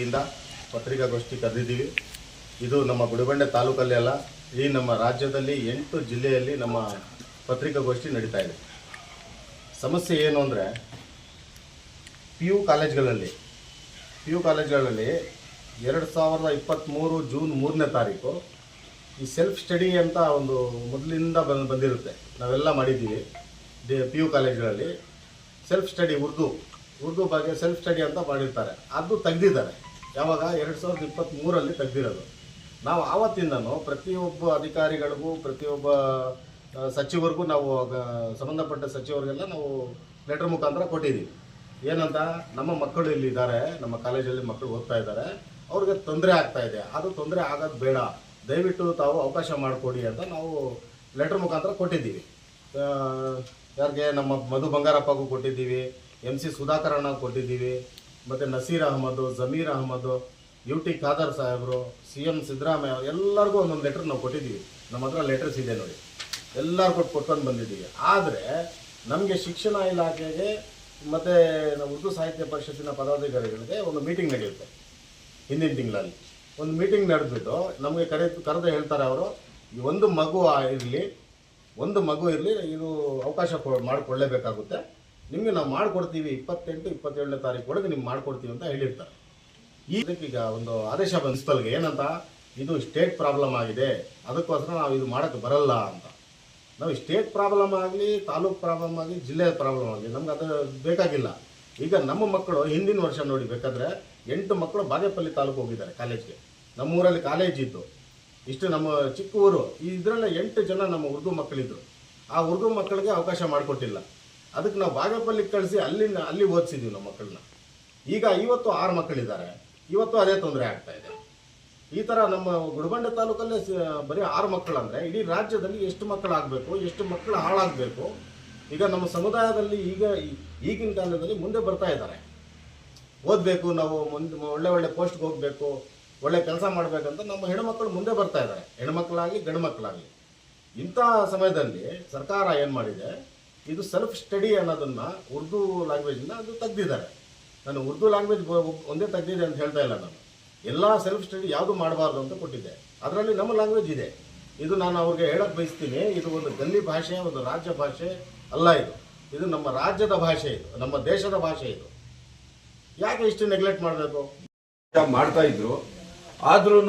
ವತಿಯಿಂದ ಪತ್ರಿಕಾಗೋಷ್ಠಿ ಕರೆದಿದ್ದೀವಿ. ಇದು ನಮ್ಮ ಗುಡಿಬಂಡೆ ತಾಲೂಕಲ್ಲಿ ಅಲ್ಲ, ಈ ನಮ್ಮ ರಾಜ್ಯದಲ್ಲಿ ಎಂಟು ಜಿಲ್ಲೆಯಲ್ಲಿ ನಮ್ಮ ಪತ್ರಿಕಾಗೋಷ್ಠಿ ನಡೀತಾ ಇದೆ. ಸಮಸ್ಯೆ ಏನು ಅಂದರೆ ಪಿ ಯು ಕಾಲೇಜ್ಗಳಲ್ಲಿ ಪಿ ಯು ಕಾಲೇಜ್ಗಳಲ್ಲಿ ಎರಡು ಸಾವಿರದ ಇಪ್ಪತ್ತ್ಮೂರು ಜೂನ್ ಮೂರನೇ ತಾರೀಕು ಈ ಸೆಲ್ಫ್ ಸ್ಟಡಿ ಅಂತ ಒಂದು ಮೊದಲಿಂದ ಬಂದು, ಬಂದಿರುತ್ತೆ. ನಾವೆಲ್ಲ ಮಾಡಿದ್ದೀವಿ ಪಿ ಯು ಕಾಲೇಜ್ಗಳಲ್ಲಿ. ಸೆಲ್ಫ್ ಸ್ಟಡಿ ಉರ್ದು ಉರ್ದು ಬಗ್ಗೆ ಸೆಲ್ಫ್ ಸ್ಟಡಿ ಅಂತ ಮಾಡಿರ್ತಾರೆ. ಅದು ತೆಗ್ದಿದ್ದಾರೆ. ಯಾವಾಗ ಎರಡು ಸಾವಿರದ ಇಪ್ಪತ್ತ್ಮೂರಲ್ಲಿ ತೆಗೆದಿರೋದು. ನಾವು ಆವತ್ತಿಂದನೂ ಪ್ರತಿಯೊಬ್ಬ ಅಧಿಕಾರಿಗಳಿಗೂ, ಪ್ರತಿಯೊಬ್ಬ ಸಚಿವರಿಗೂ ನಾವು ಸಂಬಂಧಪಟ್ಟ ಸಚಿವರಿಗೆಲ್ಲ ನಾವು ಲೆಟರ್ ಮುಖಾಂತರ ಕೊಟ್ಟಿದ್ದೀವಿ ಏನಂತ, ನಮ್ಮ ಮಕ್ಕಳು ಇಲ್ಲಿದ್ದಾರೆ, ನಮ್ಮ ಕಾಲೇಜಲ್ಲಿ ಮಕ್ಕಳು ಓದ್ತಾ ಇದ್ದಾರೆ. ಅವ್ರಿಗೆ ತೊಂದರೆ ಆಗ್ತಾ ಇದೆ. ಅದು ತೊಂದರೆ ಆಗೋದು ಬೇಡ. ದಯವಿಟ್ಟು ತಾವು ಅವಕಾಶ ಮಾಡಿಕೊಡಿ ಅಂತ ನಾವು ಲೆಟರ್ ಮುಖಾಂತರ ಕೊಟ್ಟಿದ್ದೀವಿ. ಯಾರಿಗೆ, ನಮ್ಮ ಮಧು ಬಂಗಾರಪ್ಪಗೂ ಕೊಟ್ಟಿದ್ದೀವಿ. ಎಂ ಸಿ ಸುಧಾಕರಣ್ಣ ಕೊಟ್ಟಿದ್ದೀವಿ. ಮತ್ತು ನಸೀರ್ ಅಹಮದು, ಜಮೀರ್ ಅಹಮದು ಯು ಟಿ ಖಾದರ್ ಸಾಹೇಬರು ಸಿ ಎಂ ಸಿದ್ದರಾಮಯ್ಯ ಎಲ್ಲರಿಗೂ ಒಂದೊಂದು ಲೆಟರ್ ನಾವು ಕೊಟ್ಟಿದ್ದೀವಿ. ನಮ್ಮ ಹತ್ರ ಲೆಟರ್ಸ್ ಇದೆ ನೋಡಿ. ಎಲ್ಲರೂ ಕೊಟ್ಟು ಕೊಟ್ಕೊಂಡು ಬಂದಿದ್ದೀವಿ. ಆದರೆ ನಮಗೆ ಶಿಕ್ಷಣ ಇಲಾಖೆಗೆ ಮತ್ತು ಉರ್ದು ಸಾಹಿತ್ಯ ಪರಿಷತ್ತಿನ ಪದಾಧಿಕಾರಿಗಳಿಗೆ ಒಂದು ಮೀಟಿಂಗ್ ನಡೆಯುತ್ತೆ. ಹಿಂದಿನ ತಿಂಗಳಲ್ಲಿ. ಒಂದು ಮೀಟಿಂಗ್ ನಡೆದ್ಬಿಟ್ಟು ನಮಗೆ ಕರೆ ಕರೆದು ಹೇಳ್ತಾರೆ ಅವರು ಒಂದು ಮಗು ಇರಲಿ, ಒಂದು ಮಗು ಇರಲಿ, ಇದು ಅವಕಾಶ ಮಾಡಿಕೊಳ್ಳೇಬೇಕಾಗುತ್ತೆ. ನಿಮಗೆ ನಾವು ಮಾಡಿಕೊಡ್ತೀವಿ ಇಪ್ಪತ್ತೆಂಟು, ಇಪ್ಪತ್ತೇಳನೇ ತಾರೀಕು ಒಳಗೆ ನಿಮ್ಗೆ ಮಾಡಿಕೊಡ್ತೀವಿ ಅಂತ ಹೇಳಿರ್ತಾರೆ. ಈ ಇದಕ್ಕೀಗ ಒಂದು ಆದೇಶ ಬಂದಿಸ್ತಲ್ಗೆ ಏನಂತ? ಇದು ಸ್ಟೇಟ್ ಪ್ರಾಬ್ಲಮ್ ಆಗಿದೆ, ಅದಕ್ಕೋಸ್ಕರ ನಾವು ಇದು ಮಾಡೋಕ್ಕೆ ಬರಲ್ಲ ಅಂತ. ನಾವು ಸ್ಟೇಟ್ ಪ್ರಾಬ್ಲಮ್ ಆಗಲಿ, ತಾಲೂಕ್ ಪ್ರಾಬ್ಲಮ್ ಆಗಲಿ, ಜಿಲ್ಲೆ ಪ್ರಾಬ್ಲಮ್ ಆಗಲಿ, ನಮ್ಗೆ ಅದು ಬೇಕಾಗಿಲ್ಲ. ಈಗ ನಮ್ಮ ಮಕ್ಕಳು ಹಿಂದಿನ ವರ್ಷ ನೋಡಿ ಬೇಕಾದ್ರೆ ಎಂಟು ಮಕ್ಕಳು ಬಾಗೇಪಲ್ಲಿ ತಾಲೂಕು ಹೋಗಿದ್ದಾರೆ ಕಾಲೇಜ್ಗೆ. ನಮ್ಮೂರಲ್ಲಿ ಕಾಲೇಜ್ ಇತ್ತು. ಇಷ್ಟು ನಮ್ಮ ಚಿಕ್ಕ ಊರು ಇದರಲ್ಲೇ ಎಂಟು ಜನ ನಮ್ಮ ಉರ್ದು ಮಕ್ಕಳಿದ್ರು. ಆ ಉರ್ದು ಮಕ್ಕಳಿಗೆ ಅವಕಾಶ ಮಾಡಿಕೊಟ್ಟಿಲ್ಲ. ಅದಕ್ಕೆ ನಾವು ಬಾಗಲಪಲ್ಲಿ ಕಳಿಸಿ ಅಲ್ಲಿಂದ ಅಲ್ಲಿ ಓದಿಸಿದ್ದೀವಿ ನಮ್ಮ ಮಕ್ಕಳನ್ನ. ಈಗ ಇವತ್ತು ಆರು ಮಕ್ಕಳಿದ್ದಾರೆ. ಇವತ್ತು ಅದೇ ತೊಂದರೆ ಆಗ್ತಾ ಇದೆ. ಈ ಥರ ನಮ್ಮ ಗುಡಬಂಡೆ ತಾಲೂಕಲ್ಲೇ ಬರೀ ಆರು ಮಕ್ಕಳಂದರೆ ಇಡೀ ರಾಜ್ಯದಲ್ಲಿ ಎಷ್ಟು ಮಕ್ಕಳು ಆಗಬೇಕು ಎಷ್ಟು ಮಕ್ಕಳು ಹಾಳಾಗಬೇಕು, ಈಗ ನಮ್ಮ ಸಮುದಾಯದಲ್ಲಿ ಈಗ ಈಗಿನ ಕಾಲದಲ್ಲಿ ಮುಂದೆ ಬರ್ತಾ ಇದ್ದಾರೆ. ಓದಬೇಕು, ನಾವು ಮುಂದೆ, ಒಳ್ಳೆ ಒಳ್ಳೆ ಪೋಸ್ಟ್ಗೆ ಹೋಗಬೇಕು, ಒಳ್ಳೆ ಕೆಲಸ ಮಾಡಬೇಕಂತ ನಮ್ಮ ಹೆಣ್ಮಕ್ಳು ಮುಂದೆ ಬರ್ತಾ ಇದ್ದಾರೆ. ಹೆಣ್ಮಕ್ಳಾಗಲಿ ಗಂಡು ಮಕ್ಕಳಾಗಲಿ ಇಂಥ ಸಮಯದಲ್ಲಿ ಸರ್ಕಾರ ಏನು ಮಾಡಿದೆ? ಇದು ಸೆಲ್ಫ್ ಸ್ಟಡಿ ಅನ್ನೋದನ್ನ ಉರ್ದು ಲ್ಯಾಂಗ್ವೇಜಿಂದ ಅದು ತೆಗ್ದಿದ್ದಾರೆ. ನಾನು ಉರ್ದು ಲ್ಯಾಂಗ್ವೇಜ್ ಒಂದೇ ತೆಗ್ದಿದೆ ಅಂತ ಹೇಳ್ತಾ ಇಲ್ಲ ನಾನು. ಎಲ್ಲ ಸೆಲ್ಫ್ ಸ್ಟಡಿ ಯಾವುದು ಮಾಡಬಾರ್ದು ಅಂತ ಕೊಟ್ಟಿದ್ದೆ. ಅದರಲ್ಲಿ ನಮ್ಮ ಲ್ಯಾಂಗ್ವೇಜ್ ಇದೆ. ಇದು ನಾನು ಅವ್ರಿಗೆ ಹೇಳಕ್ ಬಯಸ್ತೀನಿ, ಇದು ಒಂದು ಗಲ್ಲಿ ಭಾಷೆ, ಒಂದು ರಾಜ್ಯ ಭಾಷೆ ಅಲ್ಲ ಇದು. ಇದು ನಮ್ಮ ರಾಜ್ಯದ ಭಾಷೆ ಇದು, ನಮ್ಮ ದೇಶದ ಭಾಷೆ ಇದು. ಯಾಕೆ ಇಷ್ಟು ನೆಗ್ಲೆಕ್ಟ್ ಮಾಡಬೇಕು? ಮಾಡ್ತಾ ಇದ್ರು. ಆದ್ರೂ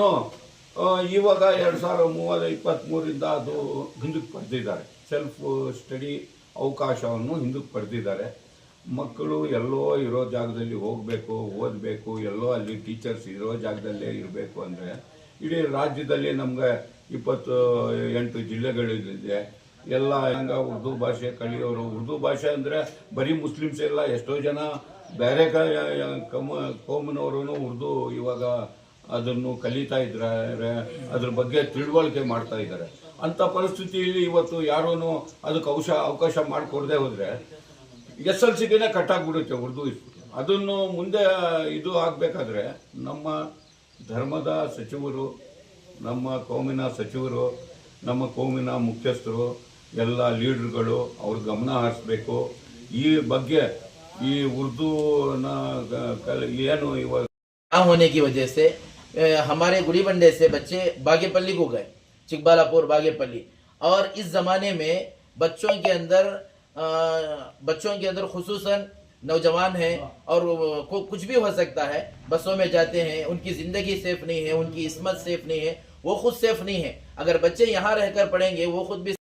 ಇವಾಗ ಎರಡು ಸಾವಿರದ ಮೂವತ್ತು ಇಪ್ಪತ್ತ್ಮೂರಿಂದ ಅದು ಹಿಂದಕ್ಕೆ ಪಡೆದಿದ್ದಾರೆ ಸೆಲ್ಫ್ ಸ್ಟಡಿ ಅವಕಾಶವನ್ನು ಹಿಂದಕ್ಕೆ ಪಡೆದಿದ್ದಾರೆ. ಮಕ್ಕಳು ಎಲ್ಲೋ ಇರೋ ಜಾಗದಲ್ಲಿ ಹೋಗಬೇಕು, ಓದಬೇಕು, ಎಲ್ಲೋ ಅಲ್ಲಿ ಟೀಚರ್ಸ್ ಇರೋ ಜಾಗದಲ್ಲೇ ಇರಬೇಕು ಅಂದರೆ ಇಡೀ ರಾಜ್ಯದಲ್ಲಿ ನಮಗೆ ಇಪ್ಪತ್ತು ಎಂಟು ಜಿಲ್ಲೆಗಳಿದೆ. ಎಲ್ಲ ಹೆಂಗ ಉರ್ದು ಭಾಷೆ ಕಲಿಯೋರು, ಉರ್ದು ಭಾಷೆ ಅಂದರೆ ಬರೀ ಮುಸ್ಲಿಮ್ಸ್ ಎಲ್ಲ ಎಷ್ಟೋ ಜನ ಬೇರೆ ಕ, ಕಮ ಕೋಮನವರು ಉರ್ದು ಇವಾಗ ಅದನ್ನು ಕಲಿತಾ ಇದ್ದಾರೆ, ಅದ್ರ ಬಗ್ಗೆ ತಿಳುವಳಿಕೆ ಮಾಡ್ತಾ ಇದ್ದಾರೆ. ಅಂತ ಪರಿಸ್ಥಿತಿಯಲ್ಲಿ ಇವತ್ತು ಯಾರೂ ಅದಕ್ಕೆ ಅವಶ ಅವಕಾಶ ಮಾಡಿಕೊಡದೆ ಹೋದ್ರೆ ಎಸ್ ಎಲ್ ಸಿಗೆ ಕಟ್ಟಾಗ್ಬಿಡುತ್ತೆ ಉರ್ದು ಅದನ್ನು ಮುಂದೆ ಇದು ಆಗಬೇಕಾದ್ರೆ ನಮ್ಮ ಧರ್ಮದ ಸಚಿವರು ನಮ್ಮ ಕೋಮಿನ ಸಚಿವರು ನಮ್ಮ ಕೋಮಿನ ಮುಖ್ಯಸ್ಥರು ಎಲ್ಲ ಲೀಡರ್ಗಳು ಅವ್ರ ಗಮನ ಹರಿಸ್ಬೇಕು ಈ ಬಗ್ಗೆ ಈ ಉರ್ದುನ ಕ- ಕಲ್- ಏನು ಇವಾಗ ना होने की वजह से अ, हमारे गुड़ी बंडे से बच्चे बागेपल्ली को गए चिकबालापुर बागेपल्ली। और इस जमाने में बच्चों के अंदर अ, बच्चों के अंदर खसूस नौजवान हैं और को कुछ भी हो सकता है बसों में जाते हैं उनकी ज़िंदगी सेफ़ नहीं है उनकी इसमत सेफ़ नहीं है वो खुद सेफ़ नहीं है। अगर बच्चे यहाँ रहकर पढ़ेंगे वो खुद भी